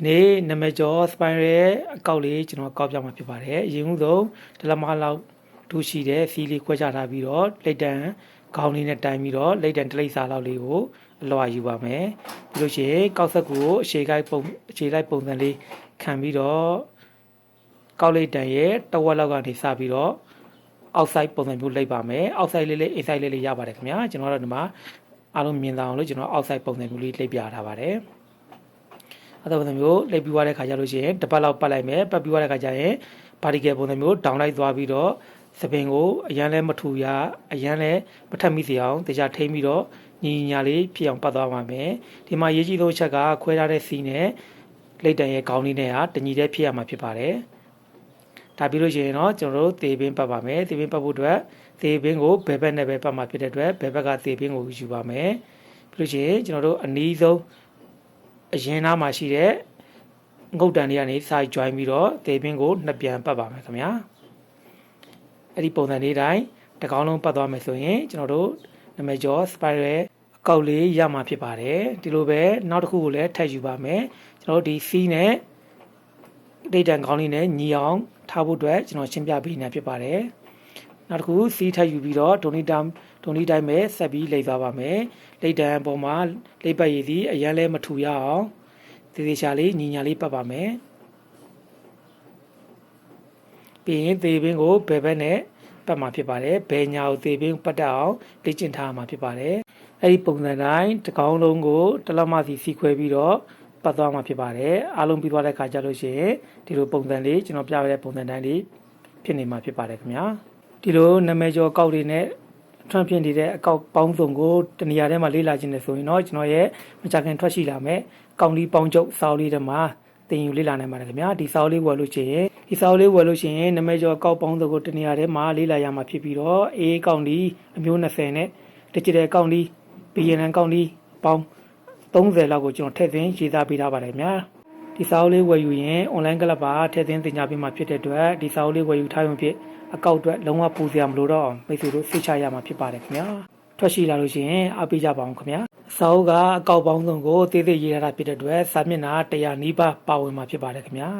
ဒီနေ့နာမည်ကျော် spiral ရဲ့အကောက်လေးကျွန်တော်ကောက်ပြမှာဖြစ်ပါတယ်အရင်ဦးဆုံးဒလမလောက်ဒူရှိတဲ့စီးလေးခွဲခြားထားပြီးတော့လက်တံခေါင်းလေးနဲ့တိုင်ပြီးတော့လက်တံတလိပ်စာလောက်လေးကိုအလွှာယူပါမယ်ပြီးလို့ရှိရင်ကောက်ဆက်ကိုအခြေခိုက်ပုံအခြေလိုက်ပုံစံလေးခံပြီးတော့ကောက်လက်တံရဲ့တဝက်လောက်ကနေစပြီးတော့ outside ပုံစံမျိုးလိုက်ပါမယ် outside လေးလေး inside လေးလေးရပါတယ်ခင်ဗျာကျွန်တော်တို့ဒီမှာအားလုံးမြင်သာအောင်လို့ကျွန်တော် outside ပုံစံမျိုးလေးလိုက်ပြထားပါတယ် အဲ့ဒါပုံစံမျိုးလိုက်ပြီးသွားတဲ့ခါကျလို့ရှိရင်တစ်ပတ်လောက်ပတ်လိုက်မယ်ပတ်ပြီးသွားတဲ့ခါကျရင် particle ပုံစံမျိုး down လိုက်သွားပြီးတော့စပင်ကိုအရန်လဲမထူရအရန်လဲမထက်မိစေအောင်တရားထိမ့်ပြီးတော့ညီညာလေးဖြစ်အောင်ပတ်သွားပါမယ်ဒီမှာရေးကြည့်လို့ချက်ကခွဲထားတဲ့စီနဲ့လက်တံရဲ့ခေါင်းလေးနဲ့ဟာတညီတဲ့ဖြစ်ရမှာဖြစ်ပါတယ်ဒါပြီးလို့ရှိရင်တော့ကျွန်တော်တို့သေပင်းပတ်ပါမယ်သေပင်းပတ်ဖို့အတွက်သေပင်းကိုဘယ်ဘက်နဲ့ပဲပတ်မှာဖြစ်တဲ့အတွက်ဘယ်ဘက်ကသေပင်းကိုယူပါမယ်ပြီးလို့ရှိရင်ကျွန်တော်တို့အနည်းဆုံး အရင်နားမှာရှိတဲ့ငုတ်တန်လေးကနေစာ join ပြီးတော့သေပင်းကိုနှစ်ပြန်ပတ်ပါမယ်ခင်ဗျာအဲ့ဒီပုံစံလေးတိုင်းတစ်ကောင်းလုံးပတ်သွားမယ်ဆိုရင်ကျွန်တော်တို့နာမည်ကျော် spiral အကောက်လေးရမှာဖြစ်ပါတယ်ဒီလိုပဲနောက်တစ်ခုကိုလည်းထပ်ယူပါမယ်ကျွန်တော်တို့ဒီ C နဲ့ဒိတ်တန်ကောင်းလေးနဲ့ညီအောင်ထားဖို့အတွက်ကျွန်တော်ရှင်းပြပေးနေဖြစ်ပါတယ် နောက်တစ်ခု C ထပ်ယူပြီးတော့ဒိုနီတမ်ဒိုနီတိုင်းပဲဆက်ပြီးလိမ့်သွားပါမယ်လိမ့်တန်အပေါ်မှာလိမ့်ပတ်ရည်စီအရန်လဲမထူရအောင်သေသေးချာလေးညီညာလေးပတ်ပါမယ်ပြီးရင်သေပင်းကိုဘယ်ဘက်နဲ့ပတ်မှာဖြစ်ပါတယ်ဘယ်ညာကိုသေပင်းပတ်တတ်အောင်လေ့ကျင့်ထားမှာဖြစ်ပါတယ်အဲ့ဒီပုံစံတိုင်းတစ်ကောင်းလုံးကိုတစ်လက်မစီစီခွဲပြီးတော့ပတ်သွားမှာဖြစ်ပါတယ်အားလုံးပြီးသွားတဲ့ခါကျလို့ရှိရင်ဒီလိုပုံစံလေးကျွန်တော်ပြရတဲ့ပုံစံတိုင်းလေးဖြစ်နေမှာဖြစ်ပါတယ်ခင်ဗျာ ဒီလိုနာမည်ကျော်ကောက်တွေနဲ့ထွန်းဖြစ်နေတဲ့အကောက်ပေါင်းစုံကိုတနေရာထဲမှာလေ့လာခြင်းနဲ့ဆိုရင်တော့ကျွန်တော်ရဲ့မကြခင်ထွက်ရှိလာမယ်ကောင်းလီပေါင်းချုပ်စာအုပ်လေးတွေမှာတင်ယူလေ့လာနိုင်ပါတယ်ခင်ဗျာဒီစာအုပ်လေးဝယ်လို့ရှိရင်ဒီစာအုပ်လေးဝယ်လို့ရှိရင်နာမည်ကျော်ကောက်ပေါင်းစုံကိုတနေရာထဲမှာလေ့လာရမှာဖြစ်ပြီးတော့အေးကောင်းလီအမျိုး20နဲ့ digital ကောင်းလီ BNN ကောင်းလီပေါင်း30လောက်ကိုကျွန်တော်ထည့်သွင်းရေးသားပေးထားပါတယ်ခင်ဗျာ ဒီစာအုပ်လေးဝယ်ယူရင် online ကလပ်ပါထည့်သွင်းသင်ကြားပေးမှာဖြစ်တဲ့အတွက်ဒီစာအုပ်လေးဝယ်ယူထားရုံဖြင့်အကောက်အတွက်လုံးဝပူစရာမလိုတော့အောင်မိတ်ဆွေတို့စိတ်ချရမှာဖြစ်ပါတယ်ခင်ဗျာထွက်ရှိလာလို့ရှိရင်အားပေးကြပါအောင်ခင်ဗျာစာအုပ်ကအကောက်ပေါင်းစုံကိုသေးသေးရေးထားတာဖြစ်တဲ့အတွက်စာမျက်နှာ100နီးပါးပါဝင်မှာဖြစ်ပါတယ်ခင်ဗျာ